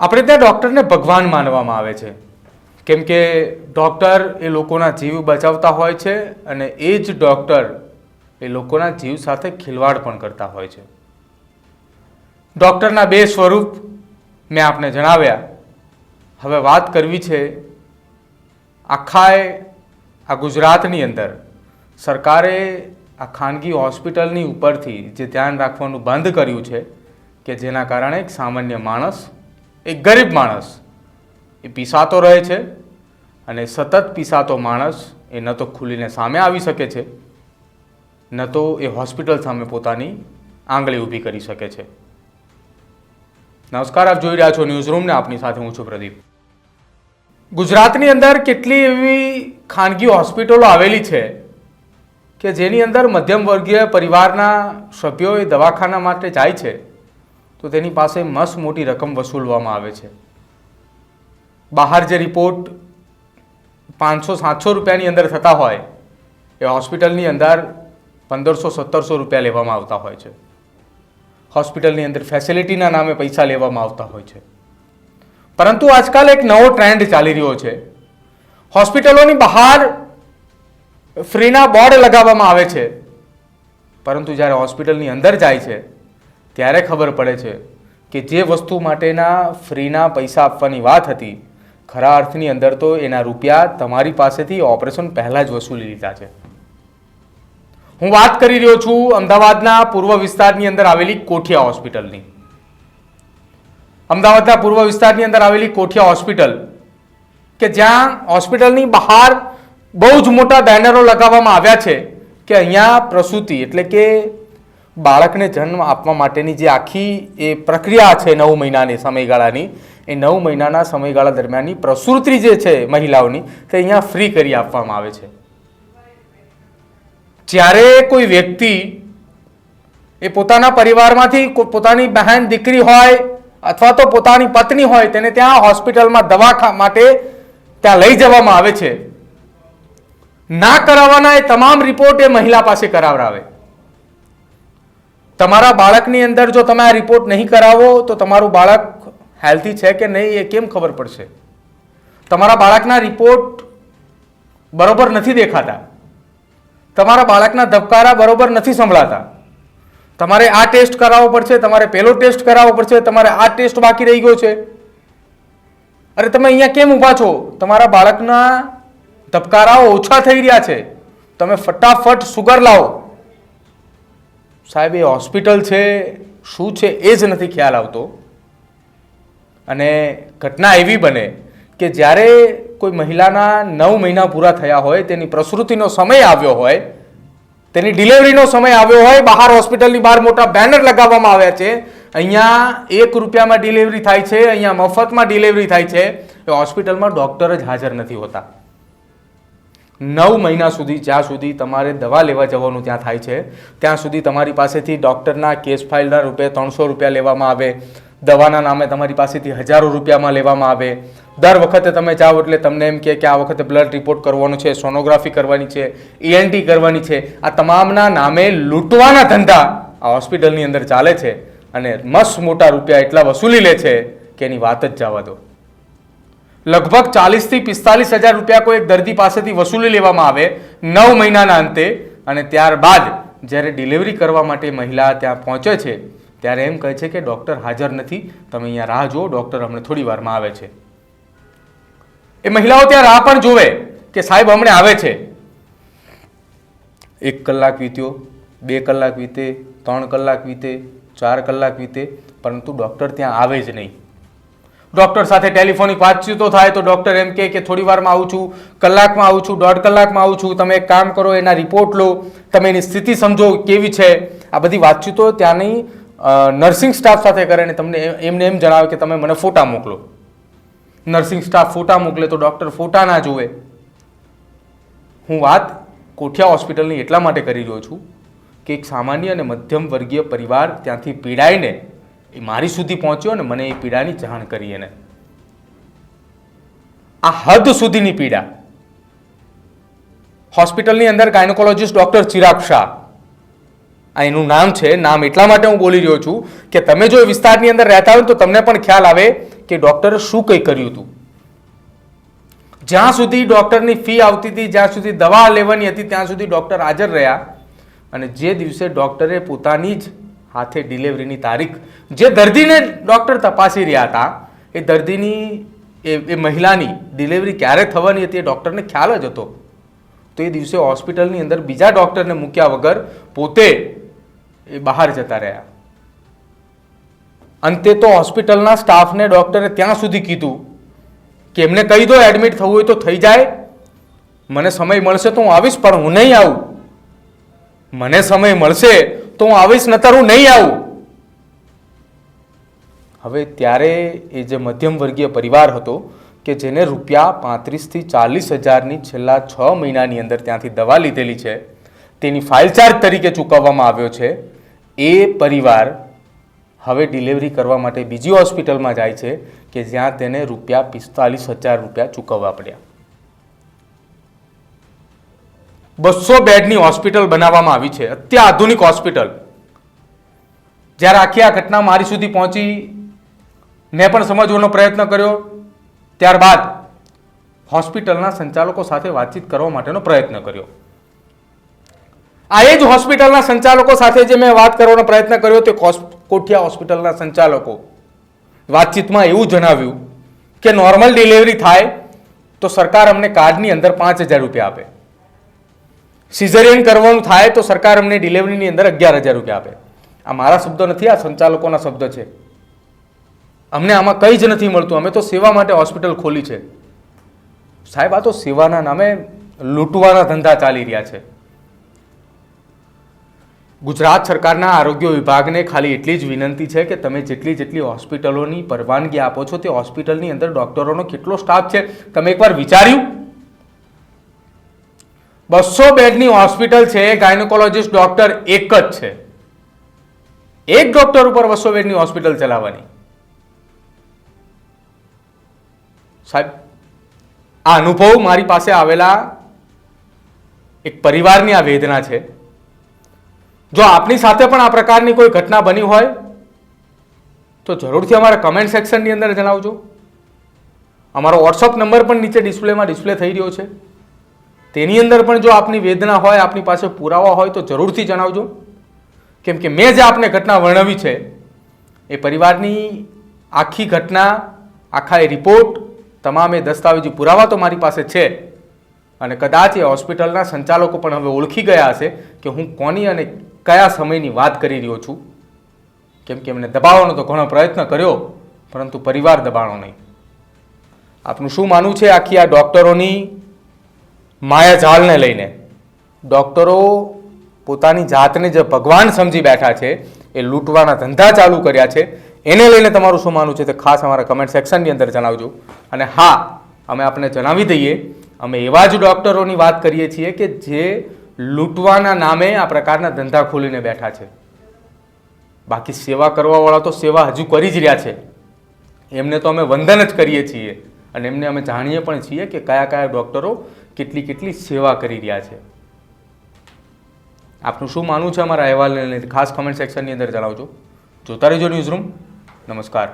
આપણે ત્યાં ડૉક્ટરને ભગવાન માનવામાં આવે છે. કેમ કે ડૉક્ટર એ લોકોના જીવ બચાવતા હોય છે અને એ જ ડૉક્ટર એ લોકોના જીવ સાથે ખિલવાડ પણ કરતા હોય છે. ડૉક્ટરના બે સ્વરૂપ મેં આપને જણાવ્યા. હવે વાત કરવી છે આખાએ આ ગુજરાતની અંદર. સરકારે આ ખાનગી હોસ્પિટલની ઉપરથી જે ધ્યાન રાખવાનું બંધ કર્યું છે કે જેના કારણે એક સામાન્ય માણસ એક ગરીબ માણસ. એ પીસાતો રહે છે અને સતત પીસાતો માણસ એ ન તો ખુલીને સામે આવી શકે છે, ન તો એ હોસ્પિટલ સામે પોતાની આંગળી ઊભી કરી શકે છે. નમસ્કાર, આપ જોઈ રહ્યા છો ન્યૂઝ રૂમને આપની સાથે હું છું પ્રદીપ. ગુજરાતની અંદર કેટલી એવી ખાનગી હોસ્પિટલો આવેલી છે કે જેની અંદર મધ્યમ વર્ગીય પરિવારના સભ્યો એ દવાખાના માટે જાય છે? તો તેની પાસે મસ મોટી રકમ વસૂલવામાં આવે છે. બહાર જે રિપોર્ટ પાંચસો, સાતસો રૂપિયાની અંદર થતા હોય, એ હોસ્પિટલની અંદર પંદરસો, સત્તરસો રૂપિયા લેવામાં આવતા હોય છે. હોસ્પિટલની અંદર ફેસિલિટીના નામે પૈસા લેવામાં આવતા હોય છે. પરંતુ આજકાલ એક નવો ટ્રેન્ડ ચાલી રહ્યો છે. હોસ્પિટલોની બહાર ફ્રીના બોર્ડ લગાવવામાં આવે છે. પરંતુ જ્યારે હોસ્પિટલની અંદર જાય છે ત્યારે ખબર પડે છે કે જે વસ્તુ માટેના ફ્રીના પૈસા આપવાની વાત હતી, ખરા અર્થની અંદર તો એના રૂપિયા તમારી પાસેથી ઓપરેશન પહેલાં જ વસૂલી લીધા છે. હું વાત કરી રહ્યો છું અમદાવાદના પૂર્વ વિસ્તારની અંદર આવેલી કોઠિયા હોસ્પિટલની. અમદાવાદના પૂર્વ વિસ્તારની અંદર આવેલી કોઠિયા હોસ્પિટલ, કે જ્યાં હોસ્પિટલની બહાર બહુ જ મોટા બેનરો લગાવવામાં આવ્યા છે કે અહીંયા પ્રસૂતિ એટલે કે બાળકને જન્મ આપવા માટેની જે આખી એ પ્રક્રિયા છે નવ મહિનાની સમયગાળાની, એ નવ મહિનાના સમયગાળા દરમિયાનની પ્રસૂતિ જે છે મહિલાઓની, તે અહીંયા ફ્રી કરી આપવામાં આવે છે. જ્યારે કોઈ વ્યક્તિ એ પોતાના પરિવારમાંથી પોતાની બહેન, દીકરી હોય અથવા તો પોતાની પત્ની હોય, તેને ત્યાં હોસ્પિટલમાં દવા માટે ત્યાં લઈ જવામાં આવે છે. ના કરાવવાના એ તમામ રિપોર્ટ એ મહિલા પાસે કરાવડાવે. તમારા બાળકની અંદર જો તમે આ રિપોર્ટ નહીં કરાવો, તો તમારું બાળક હેલ્ધી છે કે નહીં એ કેમ ખબર પડશે? તમારા બાળકના રિપોર્ટ બરોબર નથી દેખાતા. તમારા બાળકના ધબકારા બરોબર નથી સંભળાતા. તમારે આ ટેસ્ટ કરાવવો પડશે, તમારે પહેલો ટેસ્ટ કરાવવો પડશે, તમારે આ ટેસ્ટ બાકી રહી ગયો છે. અરે તમે અહીંયા કેમ ઊભા છો? તમારા બાળકના ધબકારાઓ ઓછા થઈ રહ્યા છે. તમે ફટાફટ સુગર લાવો. સાહેબ, એ હોસ્પિટલ છે, શું છે એ જ નથી ખ્યાલ આવતો. અને ઘટના એવી બને કે જ્યારે કોઈ મહિલાના નવ મહિના પૂરા થયા હોય, તેની પ્રસૃતિનો સમય આવ્યો હોય, તેની ડિલિવરીનો સમય આવ્યો હોય, બહાર હોસ્પિટલની બહાર મોટા બેનર લગાવવામાં આવ્યા છે, અહીંયા એક રૂપિયામાં ડિલિવરી થાય છે, અહીંયા મફતમાં ડિલિવરી થાય છે, એ હોસ્પિટલમાં ડૉક્ટર જ હાજર નથી હોતા. નવ મહિના સુધી, જ્યાં સુધી તમારે દવા લેવા જવાનું ત્યાં થાય છે, ત્યાં સુધી તમારી પાસેથી ડૉક્ટરના કેસ ફાઇલના રૂપે ત્રણસો રૂપિયા લેવામાં આવે, દવાના નામે તમારી પાસેથી હજારો રૂપિયામાં લેવામાં આવે. દર વખતે તમે જાઓ એટલે તમને એમ કે આ વખતે બ્લડ રિપોર્ટ કરવાનો છે, સોનોગ્રાફી કરવાની છે ઈએનટી કરવાની છે, આ તમામના નામે લૂંટવાના ધંધા આ હોસ્પિટલની અંદર ચાલે છે અને મસ્ત મોટા રૂપિયા એટલા વસૂલી લે છે કે એની વાત જ જવા દો. લગભગ ચાલીસથી પિસ્તાલીસ હજાર રૂપિયા કોઈ એક દર્દી પાસેથી વસૂલી લેવામાં આવે નવ મહિનાના અંતે અને ત્યારબાદ જ્યારે ડિલિવરી કરવા માટે મહિલા ત્યાં પહોંચે છે, ત્યારે એમ કહે છે કે ડૉક્ટર હાજર નથી, તમે અહીંયા રાહ જુઓ, ડૉક્ટર હમણાં થોડી વારમાં આવે છે. એ મહિલાઓ ત્યાં રાહ પણ જોવે કે સાહેબ હમણાં આવે છે. એક કલાક વીત્યો, બે કલાક વીતે, ત્રણ કલાક વીતે, ચાર કલાક વીતે, પરંતુ ડૉક્ટર ત્યાં આવે જ નહીં. ડૉક્ટર સાથે ટેલિફોનિક વાતચીતો થાય તો ડૉક્ટર એમ કહે કે થોડી વારમાં આવું છું, કલાકમાં આવું છું, દોઢ કલાકમાં આવું છું. તમે એક કામ કરો, એના રિપોર્ટ લો. તમે એની સ્થિતિ સમજો કેવી છે. આ બધી વાતચીતો ત્યાંની નર્સિંગ સ્ટાફ સાથે કરે અને તમને એમને એમ જણાવે કે તમે મને ફોટા મોકલો. નર્સિંગ સ્ટાફ ફોટા મોકલે તો ડૉક્ટર ફોટા ના જુએ. હું વાત કોઠિયા હોસ્પિટલની એટલા માટે કરી રહ્યો છું કે એક સામાન્ય અને મધ્યમ વર્ગીય પરિવાર ત્યાંથી પીડાઈને એ મારી સુધી પહોંચ્યો અને મને એ પીડાની જાણ કરી એને. આ હદ સુધીની પીડા. હોસ્પિટલની અંદર ગાયનોકોલોજીસ્ટ ડૉક્ટર ચિરાગ શાહ. આ એનું નામ છે, નામ એટલા માટે હું બોલી રહ્યો છું કે તમે જો એ વિસ્તારની અંદર રહેતા હોય તો તમને પણ ખ્યાલ આવે કે ડૉક્ટરે શું કંઈ કર્યું હતું. જ્યાં સુધી ડૉક્ટરની ફી આવતી હતી, જ્યાં સુધી દવા લેવાની હતી, ત્યાં સુધી ડૉક્ટર હાજર રહ્યા અને જે દિવસે ડૉક્ટરે પોતાની જ હાથે ડિલિવરીની તારીખ. જે દર્દીને ડૉક્ટર તપાસી રહ્યા હતા, એ દર્દીની, એ એ મહિલાની ડિલિવરી ક્યારે થવાની હતી એ ડૉક્ટરને ખ્યાલ જ હતો. તો એ દિવસે હોસ્પિટલની અંદર બીજા ડૉક્ટરને મૂક્યા વગર પોતે એ બહાર જતા રહ્યા. અંતે તો હોસ્પિટલના સ્ટાફને ડૉક્ટરે ત્યાં સુધી કીધું કે એમને કહી દો એડમિટ થવું હોય તો થઈ જાય. મને સમય મળશે તો હું આવીશ, પણ હું નહીં આવું. મને સમય મળશે તો હું આવીશ, નતર હું નહીં આવું. હવે ત્યારે એ જે મધ્યમ વર્ગીય પરિવાર હતો કે જેને રૂપિયા પાંત્રીસથી ચાલીસ હજારની છેલ્લા છ મહિનાની અંદર ત્યાંથી દવા લીધેલી છે, તેની ફાઇલ ચાર્જ તરીકે ચૂકવવામાં આવ્યો છે, એ પરિવાર હવે ડિલિવરી કરવા માટે બીજી હોસ્પિટલમાં જાય છે કે જ્યાં તેને રૂપિયા પિસ્તાલીસ હજાર રૂપિયા ચૂકવવા પડ્યા. બસો બેડની હોસ્પિટલ બનાવવામાં આવી છે. અત્યાધુનિક હોસ્પિટલ. જ્યારે આખી આ ઘટના મારી સુધી પહોંચી, મેં પણ સમજવાનો પ્રયત્ન કર્યો. ત્યારબાદ હોસ્પિટલના સંચાલકો સાથે વાતચીત કરવા માટેનો પ્રયત્ન કર્યો. આ એ જ હોસ્પિટલના સંચાલકો સાથે જે મેં વાત કરવાનો પ્રયત્ન કર્યો તે કોઠિયા હોસ્પિટલના સંચાલકો. વાતચીતમાં એવું જણાવ્યું કે, નોર્મલ ડિલિવરી થાય તો સરકાર અમને કાર્ડની અંદર પાંચ હજાર રૂપિયા આપે. સિઝેરિયન કરવાનું થાય તો સરકાર અમને ડિલિવરીની અંદર અગિયાર હજાર રૂપિયા આપે. આ મારા શબ્દો નથી, આ સંચાલકોના શબ્દ છે. અમને આમાં કંઈ જ નથી મળતું. અમે તો સેવા માટે હોસ્પિટલ ખોલી છે. સાહેબ, આ તો સેવાના નામે લૂંટવાના ધંધા ચાલી રહ્યા છે. ગુજરાત સરકારના આરોગ્ય વિભાગને ખાલી એટલી જ વિનંતી છે કે તમે જેટલી જેટલી હોસ્પિટલોની પરવાનગી આપો છો, તે હોસ્પિટલની અંદર ડૉક્ટરોનો કેટલો સ્ટાફ છે. તમે એકવાર વિચાર્યું? બસો બેડની હોસ્પિટલ છે ગાયનોકોલોજીસ્ટ ડોક્ટર એક જ છે. એક ડોક્ટર ઉપર બસો બેડની હોસ્પિટલ ચલાવવાની. સાહેબ, આ અનુભવ મારી પાસે આવેલા એક પરિવારની આ વેદના છે. જો આપની સાથે પણ આ પ્રકારની કોઈ ઘટના બની હોય, તો જરૂરથી અમારા કમેન્ટ સેક્શનની અંદર જણાવજો. અમારો વોટ્સઅપ નંબર પણ નીચે ડિસ્પ્લેમાં ડિસ્પ્લે થઈ રહ્યો છે. તેની અંદર પણ જો આપની વેદના હોય, આપની પાસે પુરાવા હોય, તો જરૂરથી જણાવજો. કેમ કે મેં જે આપને ઘટના વર્ણવી છે, એ પરિવારની આખી ઘટના, આખા એ રિપોર્ટ, તમામ દસ્તાવેજી પુરાવા તો મારી પાસે છે. અને કદાચ એ હોસ્પિટલના સંચાલકો પણ હવે ઓળખી ગયા હશે કે હું કોની અને કયા સમયની વાત કરી રહ્યો છું. કેમ કે એમને દબાવવાનો તો ઘણો પ્રયત્ન કર્યો, પરંતુ પરિવાર દબાણો નહીં. આપનું શું માનવું છે આખી આ ડૉક્ટરોની માયાજાળને લઈને. ડૉક્ટરો પોતાની જાતને જે ભગવાન સમજી બેઠા છે, એ લૂંટવાના ધંધા ચાલુ કર્યા છે. એને લઈને તમારું શું માનવું છે તે ખાસ અમારા કમેન્ટ સેક્શનની અંદર જણાવજો. અને હા, અમે આપને જણાવી દઈએ, અમે એવા જ ડૉક્ટરોની વાત કરીએ છીએ કે જે લૂંટવાના નામે આ પ્રકારના ધંધા ખોલીને બેઠા છે. બાકી સેવા કરવાવાળા તો સેવા હજુ કરી જ રહ્યા છે. એમને તો અમે વંદન જ કરીએ છીએ. અને એમને અમે જાણીએ પણ છીએ કે કયા કયા ડૉક્ટરો કેટલી કેટલી સેવા કરી રહ્યા છે. આપનું શું માનવું છે અમારા અહેવાલને ખાસ કમેન્ટ સેક્શનની અંદર જણાવજો. જોતા રહેજો ન્યૂઝરૂમ નમસ્કાર.